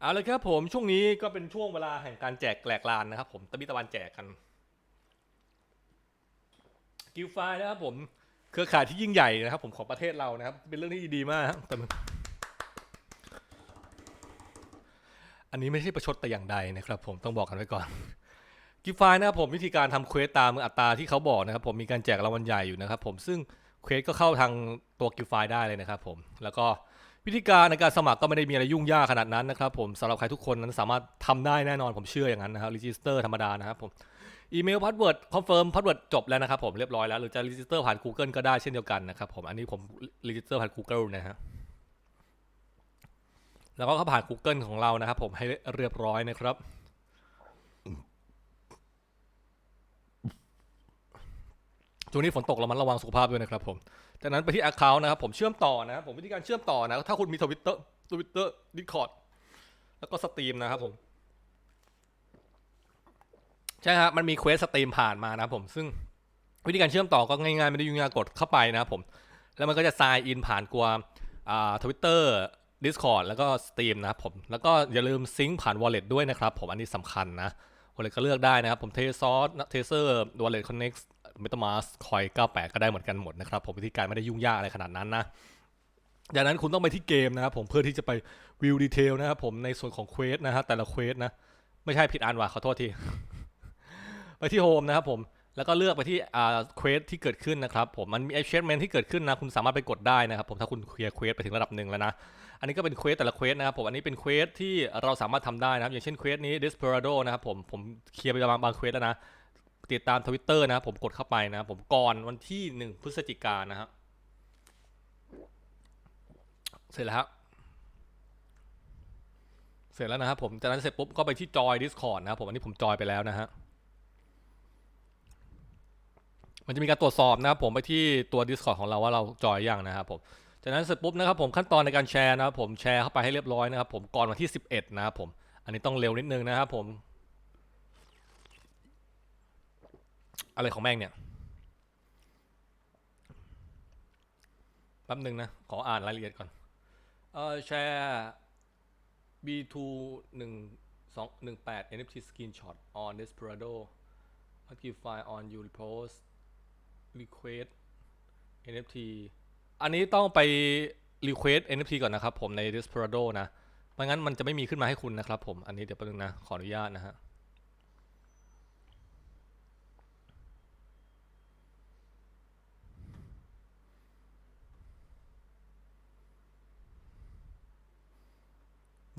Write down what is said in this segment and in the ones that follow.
เอาเลยครับผมช่วงนี้ก็เป็นช่วงเวลาแห่งการแจกแกลกลานนะครับ ผมตะบิตะวันแจกกันกิลไฟนะครับผมเครือข่ายที่ยิ่งใหญ่นะครับ ผมของประเทศเรานะครับ เป็นเรื่องที่ดีมากแต่มันอันนี้ไม่ใช่ประชดแต่อย่างใดนะครับ ผมต้องบอกกันไว้ก่อนกิลไฟนะครับผมวิธีการทำเควสตามอัตราที่เขาบอกนะครับ ผมมีการแจกรางวัลใหญ่อยู่นะครับ ผมซึ่งเควสก็เข้าทางตัวกิลไฟได้เลยนะครับ ผมแล้วก็ วิธีการในการสมัครก็ไม่ได้มีอะไรยุ่งยากขนาดนั้นนะครับผมสำหรับใครทุกคนนั้นสามารถทำได้แน่นอนผมเชื่ออย่างนั้นนะครับรีจิสเตอร์ธรรมดานะครับผมอีเมลพาสเวิร์ดคอนเฟิร์มพาสเวิร์ดจบแล้วนะครับผมเรียบร้อยแล้วหรือจะรีจิสเตอร์ผ่าน Google ก็ได้เช่นเดียวกันนะครับผมอันนี้ผมรีจิสเตอร์ผ่าน Google นะฮะแล้วก็เข้าผ่าน Google ของเรานะครับผมให้เรียบร้อยนะครับ วงนี้ฝนตกเรามันระวังสุขภาพด้วยนะครับผม จากนั้นไปที่ Account นะครับผมเชื่อมต่อนะครับผมวิธีการเชื่อมต่อนะถ้าคุณมีทวิตเตอร์ทวิตเตอร์ดิคอร์ดแล้วก็สตรีมนะครับผมใช่ครับมันมีเควสสตรีมผ่านมานะครับผมซึ่งวิธีการเชื่อมต่อก็ง่ายๆไม่ได้ยุ่งยากกดเข้าไปนะครับผมแล้วมันก็จะ sign in ผ่านกลัวอ่าทวิตเตอร์ Discord แล้วก็สตรีมนะครับผมแล้วก็อย่าลืมซิงค์ผ่าน Wallet ด้วยนะครับผมอันนี้สำคัญนะ Wallet ก็เลือกได้นะครับผมเทซอสเทเซอร์ Wallet Connect MetaMask Coin 98 ก็ได้เหมือนกันหมดนะครับ ผมวิธีการไม่ได้ยุ่งยากอะไรขนาดนั้นนะดังนั้นคุณต้องไปที่เกมนะครับผมเพื่อที่จะไปวิวดีเทลนะครับผมในส่วนของเควสนะฮะแต่ละเควสนะไม่ใช่ผิดอันว่ะขอโทษที ไปที่โฮมนะครับผมแล้วก็เลือกไปที่อ่าเควสที่เกิดขึ้นนะครับผมมันมี achievement ที่เกิดขึ้นนะคุณสามารถไปกดได้นะครับผมถ้าคุณเคลียร์เควสไปถึงระดับหนึ่งแล้วนะอันนี้ก็เป็นเควสแต่ละเควสนะครับผมอันนี้เป็นเควสที่เราสามารถทำได้นะครับอย่างเช่นเควสนี้ Desperado นะครับผมผมเคลียร์ไปบางบางเควสแล้วนะ ติดตามทวิตเตอร์นะครับผมกดเข้าไปนะครับผมก่อนวันที่หนึ่งพฤศจิกานะฮะเสร็จแล้วฮะเสร็จแล้วนะครับผมจากนั้นเสร็จปุ๊บก็ไปที่จอย Discord นะครับผมอันนี้ผมจอยไปแล้วนะฮะมันจะมีการตรวจสอบนะครับผมไปที่ตัว Discord ของเราว่าเราจอยยังนะครับผมจากนั้นเสร็จปุ๊บนะครับผมขั้นตอนในการแชร์นะครับผมแชร์เข้าไปให้เรียบร้อยนะครับผมก่อนวันที่ 11 นะครับผมอันนี้ต้องเร็วนิดนึงนะครับผม อะไรของแม่งเนี่ยแป๊บหนึ่งนะ ขออ่านรายละเอียดก่อน เออแชร์ B2 1 2 1 8 NFT screenshot on Desperado Archive on you repost request NFT อันนี้ต้องไป request NFT ก่อนนะครับผมใน Desperado นะ ไม่งั้นมันจะไม่มีขึ้นมาให้คุณนะครับผม อันนี้เดี๋ยวแป๊บนึงนะ ขออนุญาตนะฮะ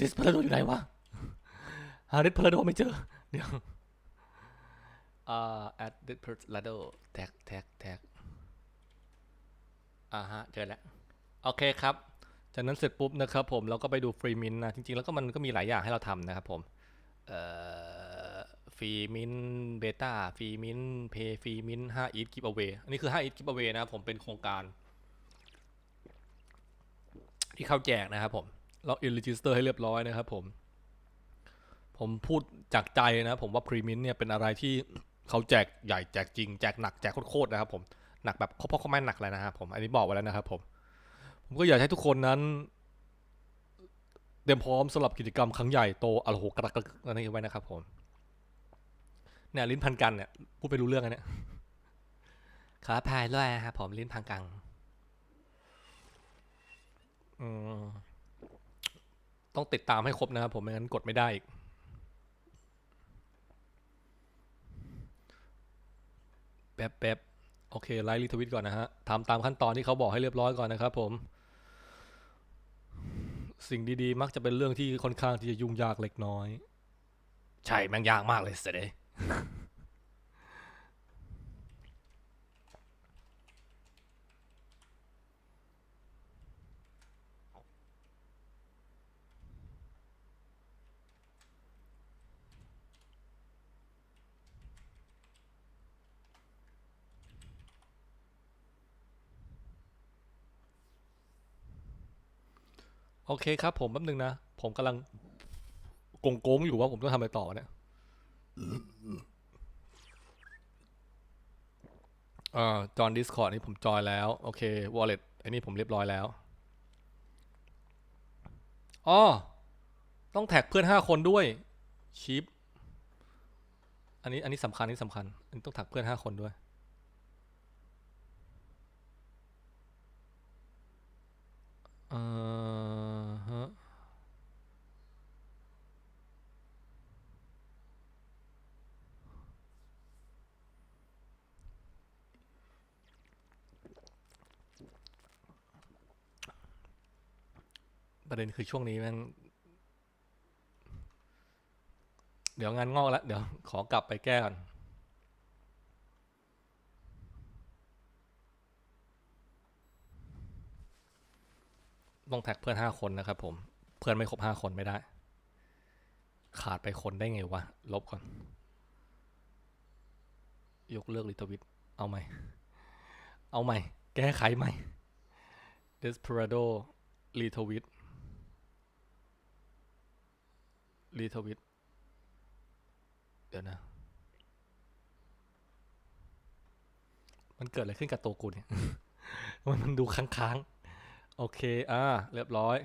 Desperado อยู่ไหนวะ หา Desperado ไม่เจอ เดี๋ยวอ่า at Desperado tag tag tag อ่าฮะ เจอแล้ว โอเคครับ จากนั้นเสร็จปุ๊บนะครับผม เราก็ไปดูฟรีมินนะ จริง ๆ แล้วก็มันก็มีหลายอย่างให้เราทำนะครับผม เอ่อฟรีมินเบต้าฟรีมินเพย์ฟรีมินห้าอีทกิฟต์เอาเวอันนี้คือห้าอีทกิฟต์เอาเวนะครับผมเป็นโครงการ ที่เข้าแจกนะครับผม เราอินรีจิสเตอร์ให้เรียบร้อยนะครับผมผมพูดจากใจนะผมว่าพรีมินเนี่ยเป็นอะไรที่เขาแจกใหญ่แจกจริงแจกหนักแจกโคตรๆนะครับผมหนักแบบเขาพ่อเขาแม่หนักเลยนะครับผมอันนี้บอกไว้แล้วนะครับผมผมก็อยากให้ทุกคนนั้นเตรียมพร้อมสำหรับกิจกรรมครั้งใหญ่โตอโลโหกระกระอันนี้ไว้นะครับผมเนี่ยลิ้นพันกันเนี่ยพูดไปรู้เรื่องอันเนี้ยขออภัยด้วยนะครับผมลิ้นพันกังอืม ต้องติดตามให้ครบนะครับผมไม่งั้นกดไม่ได้อีกแป๊บแป๊บโอเคไลค์รีทวิตก่อนนะฮะทำตามขั้นตอนที่เขาบอกให้เรียบร้อยก่อนนะครับผม สิ่งดีๆ มักจะเป็นเรื่องที่ค่อนข้างที่จะยุ่งยากเล็กน้อย ใช่แม่งยากมากเลยเสด็จ โอเคครับผมแป๊บนึงนะ ผมกำลังโกงโกงอยู่ว่าผมต้องทำอะไรต่อเนี่ยอ่าจอนดิสคอร์ดนี่ผมจอยแล้ว โอเค wallet อันนี้ผมเรียบร้อยแล้วอ๋อต้องแท็กเพื่อนห้าคนด้วยชิปอันนี้อันนี้สำคัญอันนี้สำคัญอันนี้ต้องแท็กเพื่อนห้าคนด้วย ประเด็นคือช่วงนี้มัน เดี๋ยวงานงอกแล้ว เดี๋ยวขอกลับไปแก้ก่อนต้องแท็กเพื่อนห้าคนนะครับผม เพื่อนไม่ครบห้าคนไม่ได้ ขาดไปคนได้ไงวะ ลบก่อน ยกเลิกลิทวิตเอาใหม่ เอาใหม่ แก้ไขใหม่ Desperado รีทวิต รีทวิต เดี๋ยวนะ มันเกิดอะไรขึ้นกับตัวกูเนี่ย มันมันดูค้างๆ โอเค อ่า เรียบร้อย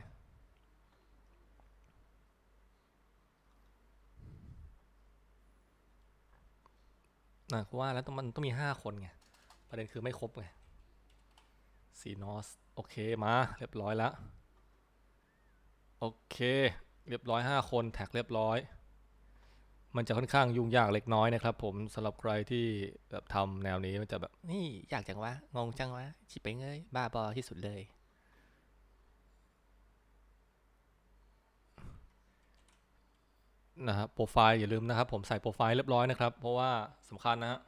นะว่าแล้วต้องมันต้องมีห้าคนไง ประเด็นคือไม่ครบไงสีนอส โอเค มา เรียบร้อยแล้ว โอเค เรียบร้อยห้าคนแท็กเรียบร้อย มันจะค่อนข้างยุ่งยากเล็กน้อยนะครับผมสำหรับใครที่แบบทำแนวนี้มันจะแบบนี่ยากจังวะงงจังวะฉิบไปเงยบ้าบอที่สุดเลยนะครับโปรไฟล์อย่าลืมนะครับผมใส่โปรไฟล์เรียบร้อยนะครับ เพราะว่าสำคัญนะฮะ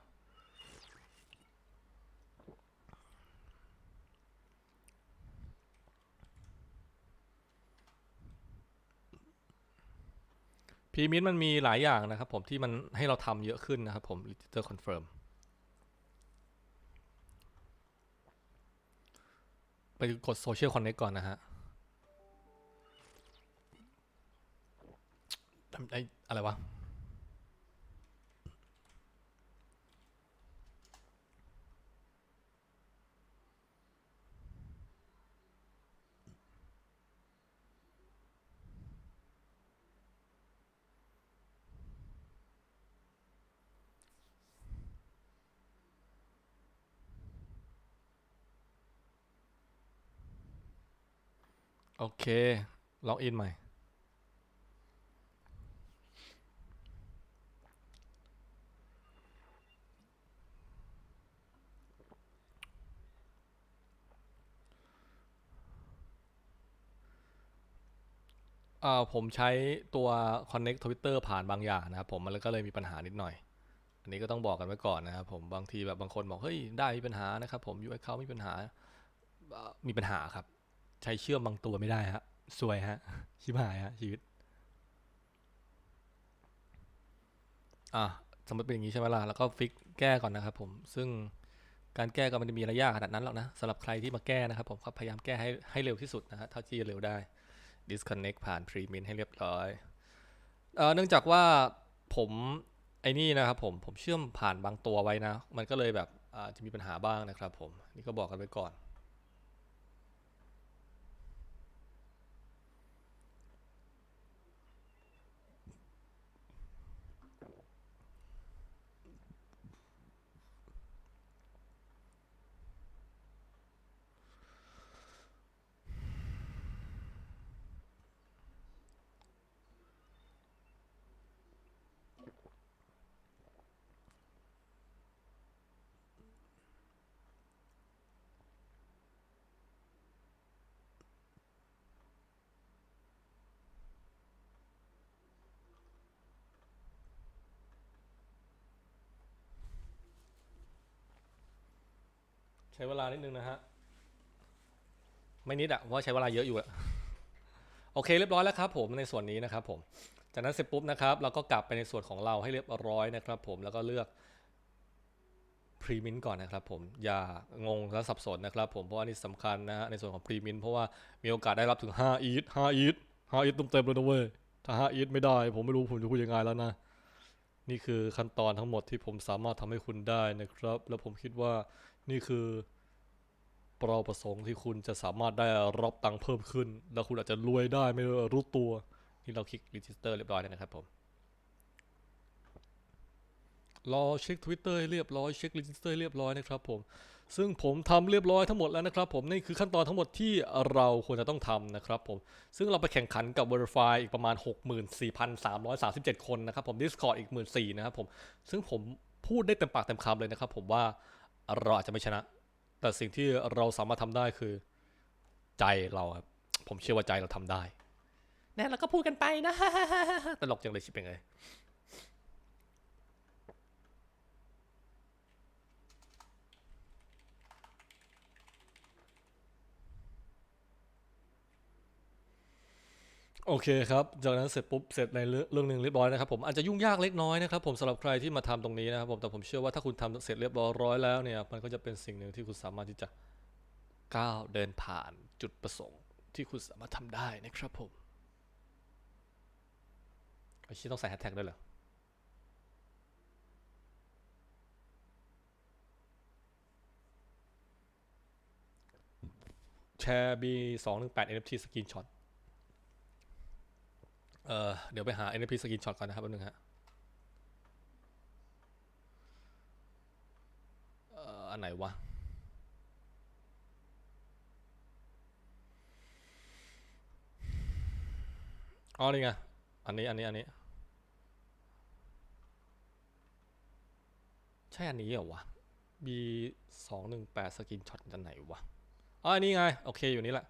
พีมินมันมีหลายอย่างนะครับผมที่มันให้เราทำเยอะขึ้นนะครับผม Register Confirm ไปกด Social Connect ก่อนนะฮะทำไออะไรวะ โอเค ล็อกอินใหม่ เอ่อ ผมใช้ตัว Connect Twitter ผ่านบางอย่างนะครับ ผมมันก็เลยมีปัญหานิดหน่อย อันนี้ก็ต้องบอกกันไว้ก่อนนะครับผมบางทีแบบบางคนบอก เฮ้ย ได้มีปัญหานะครับผม UI เขามีปัญหามีปัญหาครับ ใช้เชื่อมบางตัวไม่ได้ฮะซวยฮะชิบหายฮะชีวิต อะสมมติเป็นอย่างนี้ใช่ไหมล่ะแล้วก็ฟิกแก้ก่อนนะครับผมซึ่งการแก้ก็มันจะมีระยะขนาดนั้นหรอกนะสำหรับใครที่มาแก้นะครับผมก็พยายามแก้ให้ให้เร็วที่สุดนะฮะเท่าที่จะเร็วได้ disconnect ผ่าน p r e m i n ให้เรียบร้อยเอ่อเนื่องจากว่าผมไอ้นี่นะครับผมผมเชื่อมผ่านบางตัวไว้นะ มันก็เลยแบบอ่าจะมีปัญหาบ้างนะครับผมนี่ก็บอกกันไว้ก่อน ใช้เวลานิดนึงนะฮะ ไม่นิดอะเพราะว่าใช้เวลาเยอะอยู่อะโอเคเรียบร้อยแล้วครับผมในส่วนนี้นะครับผม จากนั้นเสร็จปุ๊บนะครับเราก็กลับไปในส่วนของเราให้เรียบร้อยนะครับผมแล้วก็เลือก Pre-mint ก่อนนะครับผมอย่างงและสับสนนะครับผมเพราะว่านี่สำคัญนะฮะในส่วนของ Pre-mint เพราะว่ามีโอกาสได้รับถึง5 ETH 5 ETH 5 ETH เต็มเลยนะเว้ยถ้า5 ETH ไม่ได้ ผมไม่รู้ผมจะพูดยังไงแล้วนะนี่คือขั้นตอนทั้งหมดที่ผมสามารถทำให้คุณได้นะครับ แล้วผมคิดว่า นี่คือเป้าประสงค์ที่คุณจะสามารถได้รับตังค์เพิ่มขึ้น แล้วคุณอาจจะรวยได้ไม่รู้ตัว นี่เราคลิก register เรียบร้อยแล้วนะครับผมรอเช็ค Twitter ให้เรียบร้อยเช็ค register ให้เรียบร้อยนะครับผมซึ่งผมทำเรียบร้อยทั้งหมดแล้วนะครับผมนี่คือขั้นตอนทั้งหมดที่เราควรจะต้องทำนะครับผมซึ่งเราไปแข่งขันกับ Verify อีกประมาณ 64,337 คนนะครับผม Discord อีก 14,000นะครับผมซึ่งผมพูดได้เต็มปากเต็มคำเลยนะครับผมว่า เราอาจจะไม่ชนะ แต่สิ่งที่เราสามารถทำได้คือ ใจเราครับ ผมเชื่อว่าใจเราทำได้แน่เราก็พูดกันไปนะตลกจังเลยชิบเป็นไง โอเคครับ จากนั้นเสร็จปุ๊บเสร็จในเรื่องหนึ่งเรียบร้อยนะครับผมอาจจะยุ่งยากเล็กน้อยนะครับผมสำหรับใครที่มาทำตรงนี้นะครับผมแต่ผมเชื่อว่าถ้าคุณทำเสร็จเรียบร้อยแล้วเนี่ยมันก็จะเป็นสิ่งหนึ่งที่คุณสามารถที่จะก้าวเดินผ่านจุดประสงค์ ที่คุณสามารถทำได้นะครับผมไอชี้ต้องใส่แฮชแท็กด้วยเหรอแชร์ B สองหนึ่งแปด NFT Screenshot เออเดี๋ยวไปหา NFT Screenshot ก่อนนะครับแป๊บนึงฮะเอ่ออันไหนวะ อ๋อ นี่ไง อันนี้ อันนี้ อันนี้ ใช่อันนี้เหรอวะ B สองหนึ่งแปดสกินช็อตอันไหนวะ อ๋อ อันนี้ไง โอเค อยู่นี่แหละ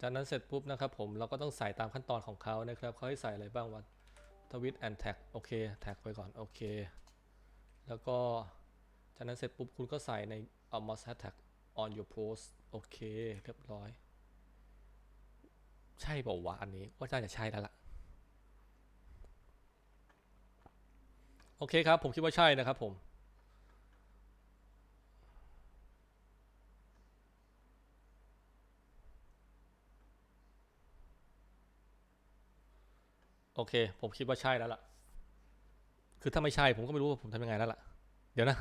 จากนั้นเสร็จปุ๊บนะครับผมเราก็ต้องใส่ตามขั้นตอนของเขานะครับเขาให้ใส่อะไรบ้างวะทวิตแอนแท็กโอเคแท็กไปก่อน โอเค แล้วก็จากนั้นเสร็จปุ๊บคุณก็ใส่ใน a must hashtag on your post โอเค เรียบร้อย ใช่เปล่าวะอันนี้ว่าน่าจะใช่แล้วล่ะ โอเคครับ ผมคิดว่าใช่นะครับผม โอเค ผมคิดว่าใช่แล้วล่ะ คือถ้าไม่ใช่ผมก็ไม่รู้ว่าผมทำยังไงแล้วล่ะ เดี๋ยวนะ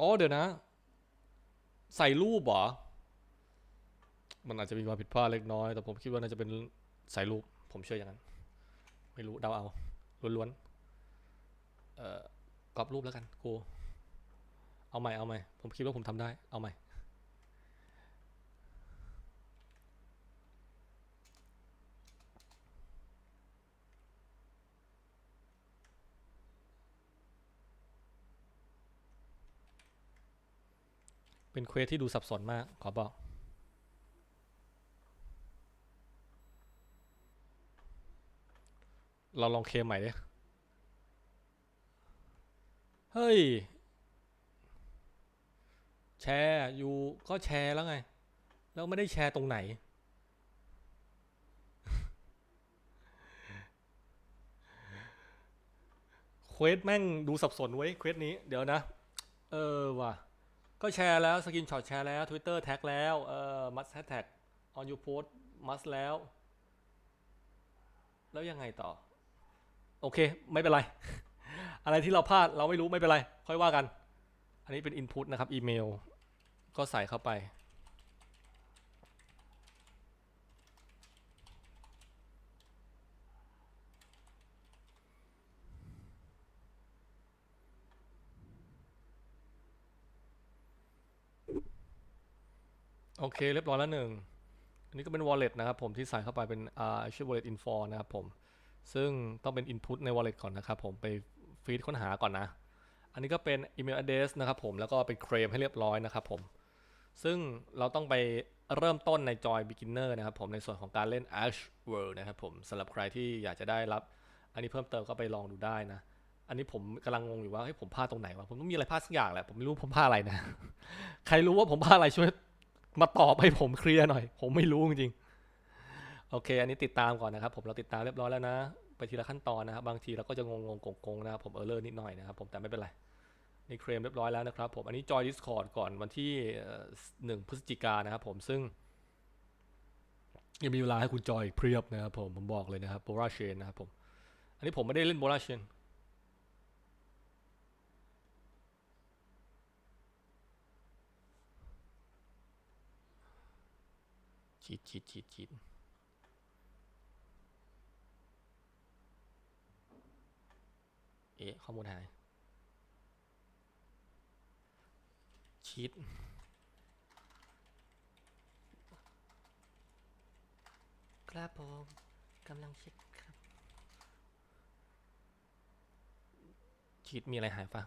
อ๋อ เดี๋ยวนะ ใส่รูปเหรอ มันอาจจะมีความผิดพลาดเล็กน้อย แต่ผมคิดว่าน่าจะเป็นใส่รูป ผมเชื่ออย่างนั้น ไม่รู้เดาเอาล้วนๆเอ่อกรอบรูปแล้วกันกูเอาใหม่เอาใหม่ผมคิดว่าผมทำได้เอาใหม่ เป็นเควสที่ดูสับสนมาก ขอบอก เราลองเคมใหม่ดิ เฮ้ย แชร์อยู่ก็แชร์แล้วไง แล้วไม่ได้แชร์ตรงไหน เควสแม่งดูสับสนไว้ยเควสนี้ เดี๋ยวนะ เออว่ะ ก็แชร์แล้วสกินช็อตแชร์แล้ว Twitter แท็กแล้วเอ่อมัสแฮชแท็กออนยูโพสมัสแล้ว แล้วยังไงต่อ โอเค ไม่เป็นไร อะไรที่เราพลาดเราไม่รู้ไม่เป็นไร ค่อยว่ากัน อันนี้เป็น input นะครับ อีเมล ก็ใส่เข้าไป โอเค เรียบร้อยแล้วหนึ่งอันนี้ก็เป็น wallet นะครับผมที่ใส่เข้าไปเป็นอ่าชื่อ wallet info นะครับผม ซึ่งต้องเป็น input ใน wallet ก่อนนะครับผมไปฟีดค้นหาก่อนนะ อันนี้ก็เป็น email address นะครับผมแล้วก็เป็นเคลมให้เรียบร้อยนะครับผม ซึ่งเราต้องไปเริ่มต้นใน Joy Beginner นะครับผมในส่วนของการเล่น Ash World นะครับผมสำหรับใครที่อยากจะได้รับ อันนี้เพิ่มเติมก็ไปลองดูได้นะอันนี้ผมกำลังงงอยู่ว่าเฮ้ยผมพลาดตรงไหนวะผมต้องมีอะไรพลาดสักอย่างแหละผมไม่รู้ผมพลาดอะไรนะ ใครรู้ว่าผมพลาดอะไรช่วย มาตอบให้ผมเคลียร์หน่อย ผมไม่รู้จริงโอเค อันนี้ติดตามก่อนนะครับ ผมเราติดตามเรียบร้อยแล้วนะ ไปทีละขั้นตอนนะครับ บางทีเราก็จะงงงๆกงนะครับ ผมเออเลอร์นิดหน่อยนะครับ ผมแต่ไม่เป็นไรนี่เคลมเรียบร้อยแล้วนะครับ ผมอันนี้จอย Discord ก่อนวันที่หนึ่งพฤศจิกานะครับ ผมซึ่งยังมีเวลาให้คุณจอยเพียบนะครับผมผมบอกเลยนะครับโบราเชนนะครับผมอันนี้ผมไม่ได้เล่นโบราเชน ชีดชีดชีดชีดเอ๊ะข้อมูลหายชีดครับผมกำลังเช็คครับชีตมีอะไรหายปะ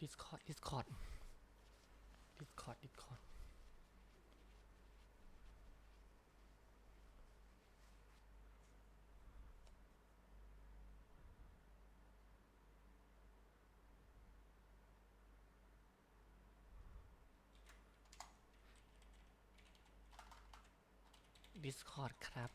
ดิสคอร์ดดิสคอร์ดดิสคอร์ดดิสคอร์ดดิสคอร์ดครับ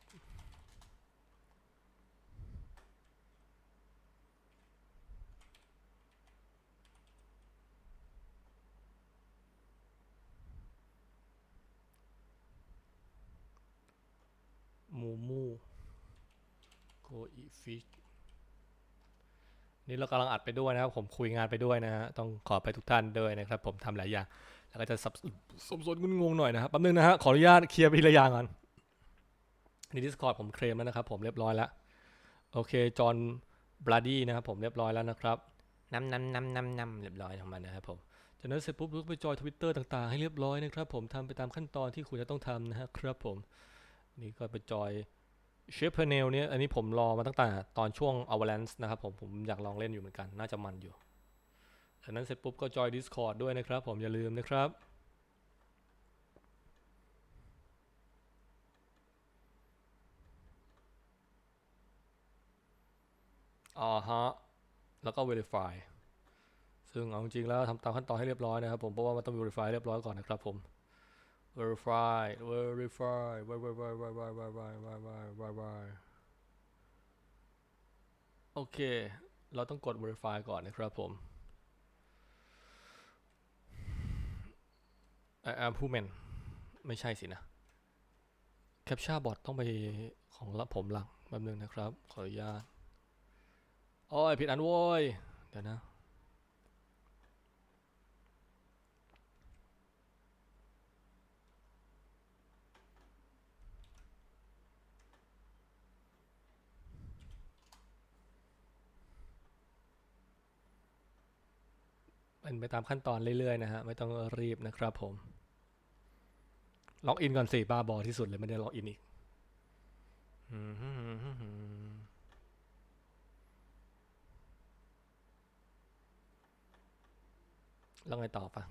มูมูโกอี ฟิชนี่เรากำลังอัดไปด้วยนะครับ ผมคุยงานไปด้วยนะฮะ ต้องขอไปทุกท่านด้วยนะครับ ผมทำหลายอย่าง แล้วก็จะสับสมสนงุนงงหน่อยนะครับแป๊บนึงนะฮะ ขออนุญาตเคลียร์ไปทีละอย่างก่อนใน Discord ผมเคลมแล้วนะครับ ผมเรียบร้อยแล้ว โอเค จอห์นบราดี้นะครับ ผมเรียบร้อยแล้วนะครับนำนำนำนำนำเรียบร้อยของมันนะครับผมจากนั้นเสร็จปุ๊บก็ไปจอยทวิตเตอร์ต่างๆ ให้เรียบร้อยนะครับ ผมทำไปตามขั้นตอนที่คุณจะต้องทำนะฮะครับผม นี่ก็ไปจอย เชฟเพเนลเนี่ยอันนี้ผมรอมาตั้งแต่ตอนช่วง a v a l a n c e นะครับผมผมอยากลองเล่นอยู่เหมือนกัน น่าจะมันอยู่จากนั้นเสร็จปุ๊บก็จอย Discord ด้วยนะครับ ผมอย่าลืมนะครับอ่าฮะ แล้วก็ Verify ซึ่งเอาจริงแล้วทำตามขั้นตอนให้เรียบร้อยนะครับผม เพราะว่ามันต้อง Verify เรียบร้อยก่อนนะครับผม verify verify verify verify verify verify verify โอเค เราต้องกด verify ก่อนนะครับผม I am human ไม่ใช่สินะ captcha bot ต้องไปของละผมหลังแป๊บนึงนะครับ ขออนุญาตโอ้ยผิดอันโว้ย เดี๋ยวนะ็นไปตามขั้นตอนเรื่อยๆนะฮะไม่ต้องรีบนะครับผม ล็อกอินก่อนสิบ้าบอที่สุดเลยไม่ได้ล็อกอินอีกแล้วไงต่อปะ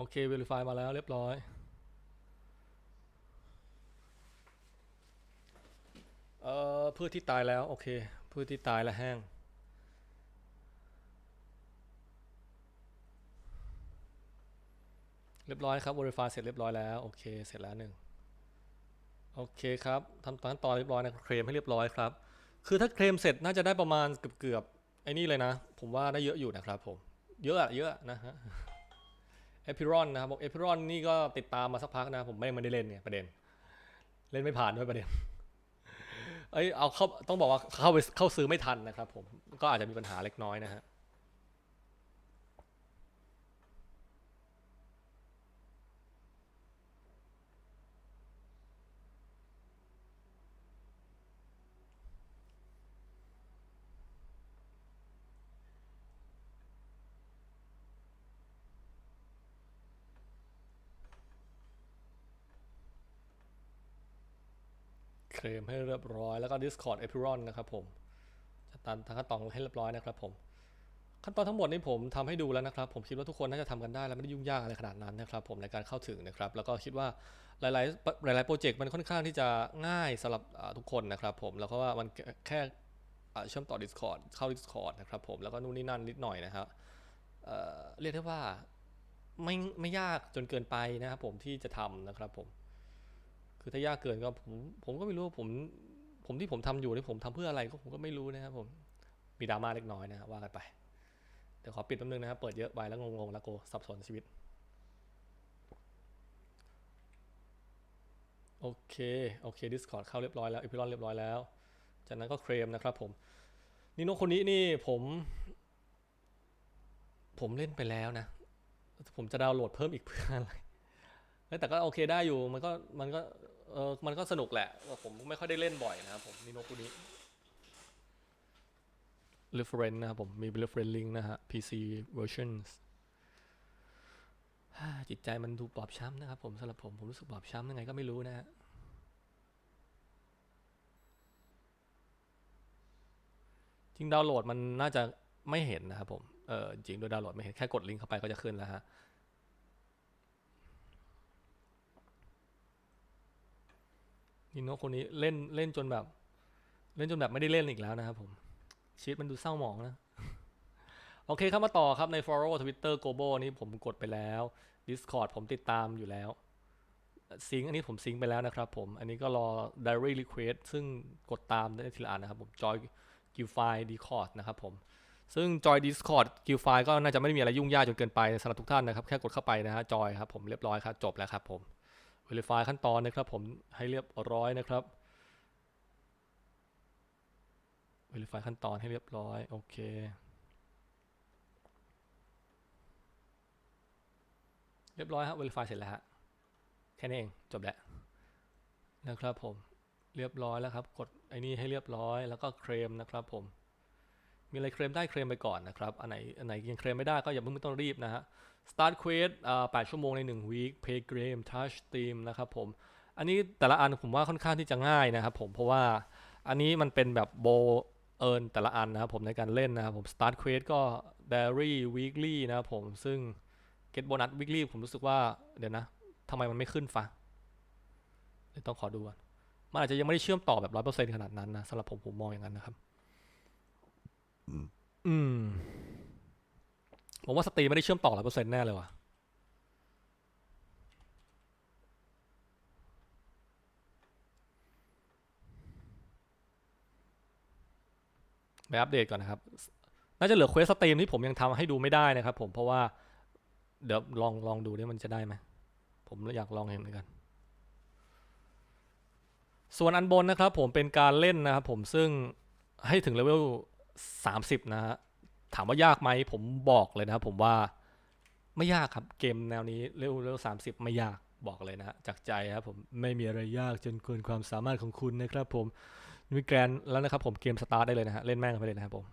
โอเค verify มาแล้วเรียบร้อยเอ่อพืชที่ตายแล้ว โอเคพืชที่ตายและแห้ง เรียบร้อยครับ verify เสร็จเรียบร้อยแล้ว โอเค เสร็จแล้วหนึ่งโอเคครับทำขั้นตอนเรียบร้อยนะครับเคลมให้เรียบร้อยครับ คือถ้าเคลมเสร็จน่าจะได้ประมาณเกือบเกือบไอ้นี่เลยนะ ผมว่าได้เยอะอยู่นะครับผม เยอะอะเยอะนะฮะ เอพิรอนนะครับผมเอพิรอนนี่ก็ติดตามมาสักพักนะ ผมไม่ไม่ได้เล่นเนี่ยประเด็น เล่นไม่ผ่านด้วยประเด็นเอ้ยเอาเข้าต้องบอกว่าเข้าไปเข้าซื้อไม่ทันนะครับผมก็อาจจะมีปัญหาเล็กน้อยนะฮะ เคลมให้เรียบร้อยแล้วก็ Discord a p i r o n นะครับผมจัดตามทางขั้นตอนให้เรียบร้อยนะครับผมขั้นตอนทั้งหมดนี้ผมทำให้ดูแล้วนะครับ ผมคิดว่าทุกคนน่าจะทำกันได้และไม่ได้ยุ่งยากอะไรขนาดนั้นนะครับ ผมในการเข้าถึงนะครับ แล้วก็คิดว่าหลาย ๆ หลาย ๆ โปรเจกต์มันค่อนข้างที่จะง่ายสำหรับทุกคนนะครับ ผมแล้วก็ว่ามันแค่เชื่อมต่อ Discord เข้า Discord นะครับผมแล้วก็นู่นนี่นั่นนิดหน่อยนะครับเเรียกได้ว่าไม่ไม่ยากจนเกินไปนะครับผมที่จะทำนะครับผม คือถ้ายากเกินก็ผมผมก็ไม่รู้ว่าผม ผมที่ผมทำอยู่นี่ผมทำเพื่ออะไรก็ผมก็ไม่รู้นะครับผมมีดราม่าเล็กน้อยนะครับว่ากันไปเดี๋ยวขอปิดแป๊บนึงนะครับเปิดเยอะไปแล้วงงๆแล้วโกสับสนชีวิต โอเค โอเค Discord เข้าเรียบร้อยแล้ว e p i r o n เรียบร้อยแล้ว จากนั้นก็เคลมนะครับผมนิโนคนนี้นี่ผม ผมเล่นไปแล้วนะ ผมจะดาวน์โหลดเพิ่มอีกเพื่ออะไรแต่ก็โอเคได้อยู่มันก็มันก็ เออมันก็สนุกแหละผมไม่ค่อยได้เล่นบ่อยนะครับผมนิโนคุนี้ reference นะครับผมมี reference link นะฮะ PC versions ฮ่าจิตใจมันดูบอบช้ำนะครับผมสำหรับผม ผมรู้สึกบอบช้ำยังไงก็ไม่รู้นะฮะจริงดาวน์โหลดมันน่าจะไม่เห็นนะครับผม เออจริงโดยดาวน์โหลดไม่เห็น แค่กดลิงก์เข้าไปก็จะขึ้นแล้วฮะ นิโนคนนี้เล่นเล่นจนแบบ เล่นจนแบบไม่ได้เล่นอีกแล้วนะครับผมชีวิตมันดูเศร้าหมองนะ โอเคครับมาต่อครับใน follow Twitter Global นี้ผมกดไปแล้ว Discord ผมติดตามอยู่แล้วซิงอันนี้ผมซิงไปแล้วนะครับผม อันนี้ก็รอ diary request ซึ่งกดตามได้ทีละอันนะครับผม joy g i l f i Discord นะครับผม ซึ่ง joy Discord g i l f i ก็น่าจะไม่มีอะไรยุ่งยากจนเกินไปสำหรับทุกท่านนะครับ แค่กดเข้าไปนะฮะ joy ครับผมเรียบร้อยครับ จบแล้วครับผม verify ขั้นตอนนะครับผมให้เรียบร้อยนะครับ verify ขั้นตอนให้เรียบร้อย โอเคเรียบร้อยครับ verify เสร็จแล้วฮะแค่นี้เองจบแล้วนะครับผมเรียบร้อยแล้วครับ กดไอ้นี่ให้เรียบร้อยแล้วก็เคลมนะครับผม มีอะไรเคลมได้เคลมไปก่อนนะครับ อันไหนอันไหนยังเคลมไม่ได้ก็อย่าเพิ่งต้องรีบนะฮะ Start Quest อ่า8ชั่วโมงใน1 week Play Game Touch team นะครับผม อันนี้แต่ละอันผมว่าค่อนข้างที่จะง่ายนะครับผม เพราะว่าอันนี้มันเป็นแบบโบเอิร์นแต่ละอันนะครับผมในการเล่นนะครับผม Start Quest ก็ Daily Weekly นะครับผม ซึ่ง Get Bonus Weekly ผมรู้สึกว่าเดี๋ยวนะทำไมมันไม่ขึ้นฟะเดี๋ยวต้องขอดูก่อนมันอาจจะยังไม่ได้เชื่อมต่อแบบ100%ขนาดนั้นนะสำหรับผมผมมองอย่างนั้นนะครับ อืม ผมว่าสตรีไม่ได้เชื่อมต่อร้อยเปอร์เซ็นต์แน่เลยว่ะไปอัปเดตก่อนนะครับ น่าจะเหลือเควสสตรีมที่ผมยังทำให้ดูไม่ได้นะครับผม เพราะว่าเดี๋ยวลองลองดูดิมันจะได้ไหม ผมอยากลองเห็นเหมือนกัน ส่วนอันบนนะครับผมเป็นการเล่นนะครับผมซึ่งให้ถึงเลเวล 30 นะฮะ ถามว่ายากไหมผมบอกเลยนะครับผมว่าไม่ยากครับเกมแนวนี้เร็วเร็วสามสิบไม่ยากบอกเลยนะฮะจากใจครับผมไม่มีอะไรยากจนเกินความสามารถของคุณนะครับผมมีแกรนแล้วนะครับผมเกมสตาร์ทได้เลยนะฮะเล่นแม่งไปเลยนะครับผม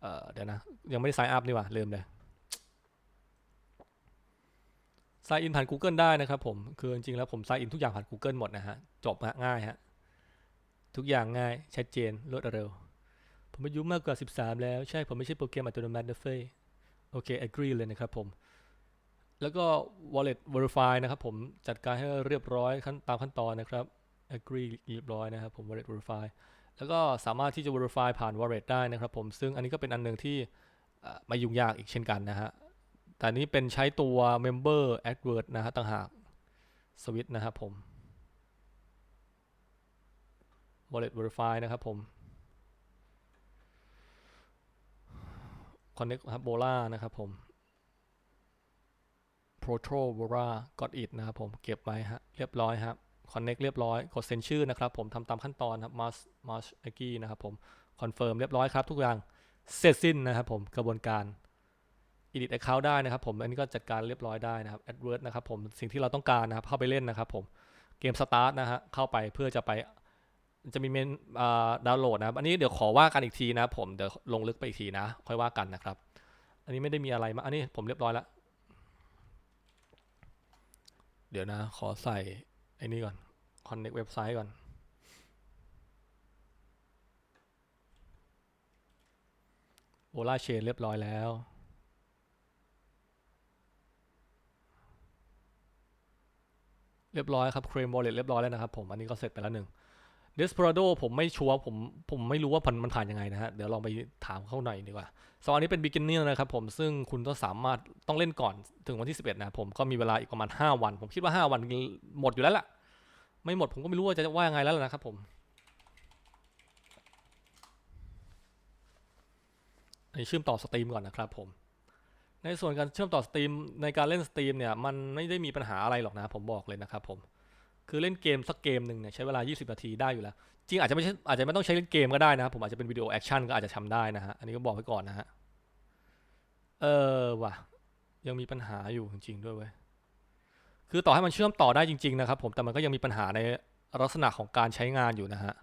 เอ่อเดี๋ยวนะ ยังไม่ได้ sign up นี่ว่าลืมเลย sign in ผ่าน Google ได้นะครับผมคือจริงๆแล้วผม sign in ทุกอย่างผ่าน Google หมดนะฮะจบง่ายฮะทุกอย่างง่ายชัดเจนรวดเร็ว ผมอายุมากกว่า 13 แล้ว ใช่ ผมไม่ใช่โปรแกรมอัตโนมัตินะเฟ้ยโอเค agree เลยนะครับผม แล้วก็ wallet verify นะครับผมจัดการให้เรียบร้อยขั้นตามขั้นตอนนะครับ agree เรียบร้อยนะครับผม wallet verify แล้วก็สามารถที่จะ verify ผ่าน wallet ได้นะครับผม ซึ่งอันนี้ก็เป็นอันหนึ่งที่ไม่ยุ่งยากอีกเช่นกันนะฮะ แต่นี้เป็นใช้ตัว member adword นะฮะต่างหาก switch นะครับผม wallet verify นะครับผม connect ครับ Bola นะครับผม Protro Bola got it นะครับผมเก็บไว้ฮะเรียบร้อยครับ connect เรียบร้อย กดเซ็นชื่อนะครับผมทำตามขั้นตอนครับ mas mas a g i นะครับผม confirm เรียบร้อยครับทุกอย่างเสร็จสิ้นนะครับผมกระบวนการ edit account ได้นะครับผม อันนี้ก็จัดการเรียบร้อยได้นะครับ adword นะครับผมสิ่งที่เราต้องการนะครับเข้าไปเล่นนะครับผมเกม start นะฮะเข้าไปเพื่อจะไป จะมีเมนดาวน์โหลดนะอันนี้เดี๋ยวขอว่ากันอีกทีนะ ผมเดี๋ยวลงลึกไปอีกทีนะ ค่อยว่ากันนะครับ อันนี้ไม่ได้มีอะไรมาอันนี้ผมเรียบร้อยแล้ว เดี๋ยวนะ ขอใส่ไอ้นี่ก่อน connect เว็บไซต์ก่อนโอลาเชนเรียบร้อยแล้วเรียบร้อยครับเครม wallet เรียบร้อยแล้วนะครับผม อันนี้ก็เสร็จไปแล้วหนึ่ง Desperado ผมไม่ชัวร์ผมผมไม่รู้ว่ามันมันผ่านยังไงนะฮะ เดี๋ยวลองไปถามเขาหน่อยดีกว่าสองอันนี้เป็น beginner นะครับผมซึ่งคุณต้องสามารถต้องเล่นก่อนถึงวันที่ 11 นะผมก็มีเวลาอีกประมาณ 5 วัน ผมคิดว่า 5 วันหมดอยู่แล้วล่ะ ไม่หมดผมก็ไม่รู้ว่าจะว่ายังไงแล้วนะครับผมอันนี้เชื่อมต่อสตรีมก่อนนะครับผมในส่วนการเชื่อมต่อสตรีมในการเล่นสตรีมเนี่ยมันไม่ได้มีปัญหาอะไรหรอกนะผมบอกเลยนะครับผม คือเล่นเกมสักเกมหนึ่งเนี่ยใช้เวลา 20 นาทีได้อยู่แล้ว จริงอาจจะไม่ใช่อาจจะไม่ต้องใช้เล่นเกมก็ได้นะครับผมอาจจะเป็นวิดีโอแอคชั่นก็อาจจะทำได้นะฮะ อันนี้ก็บอกไว้ก่อนนะฮะ เออว่ะ ยังมีปัญหาอยู่จริง ๆ ด้วยเว้ย คือต่อให้มันเชื่อมต่อได้จริง ๆ นะครับ ผมแต่มันก็ยังมีปัญหาในลักษณะของการใช้งานอยู่นะฮะ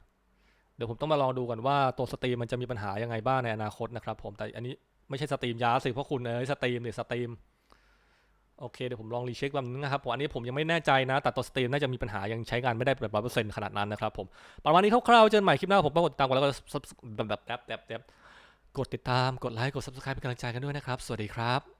เดี๋ยวผมต้องมาลองดูก่อนว่าตัวสตรีมมันจะมีปัญหายังไงบ้างในอนาคตนะครับ ผมแต่อันนี้ไม่ใช่สตรีมยาสิเพราะคุณเอ้ยสตรีมหรือสตรีม โอเคเดี๋ยวผมลองรีเช็คแบบนึงนะครับผมอันนี้ผมยังไม่แน่ใจนะแต่ตัวสตรีมน่าจะมีปัญหายังใช้งานไม่ได้แบบร้อยเปอร์เซ็นต์ขนาดนั้นนะครับผมประมาณนี้คร่าวๆเจอกันใหม่คลิปหน้าผมต้องกดติดตามกดแล้วก็แบบแบบแบบแบบกดติดตามกดไลค์กด subscribe เป็นกำลังใจกันด้วยนะครับ สวัสดีครับ